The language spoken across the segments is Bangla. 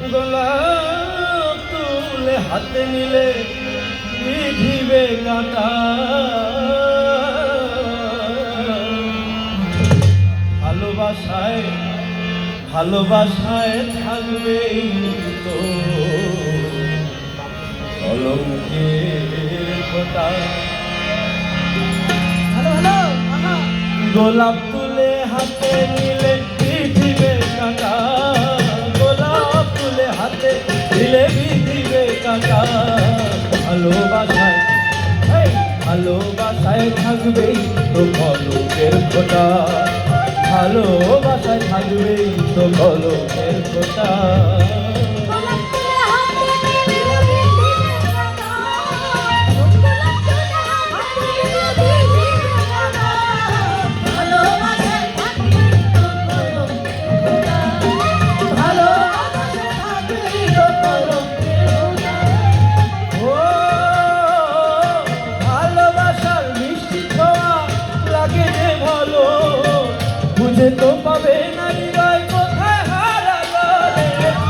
গোলাপ তুলে হাতে নিলে বিধিবে কাটা। ভালোবাসায় ভালোবাসায় থাকবে তো। কলমকে কথা গোলাপ তুলে হাতে নিলে ভালোবাসায় থাকবেই তো কলকের খোটা। ভালোবাসায় থাকবেই তো কলকের খোটা। Yeah.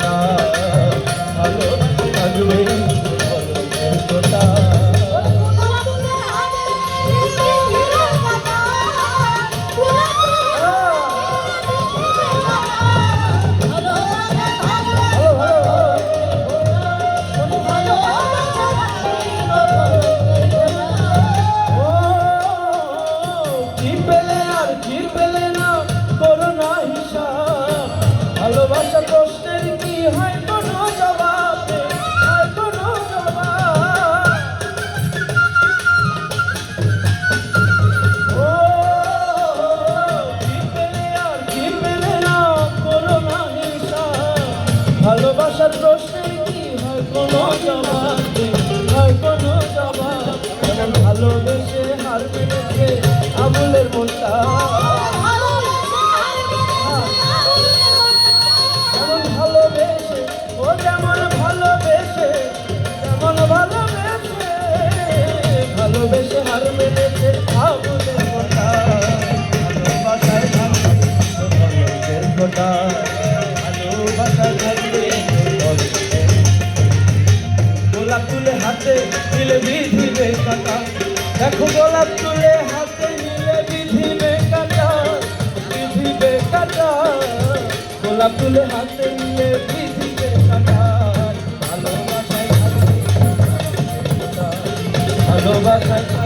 না ভালো থাকবে ভালো থেকো না Santa Cruz. Como chamar গোলা ফুল ভালোবাসায় ভালোবাসায়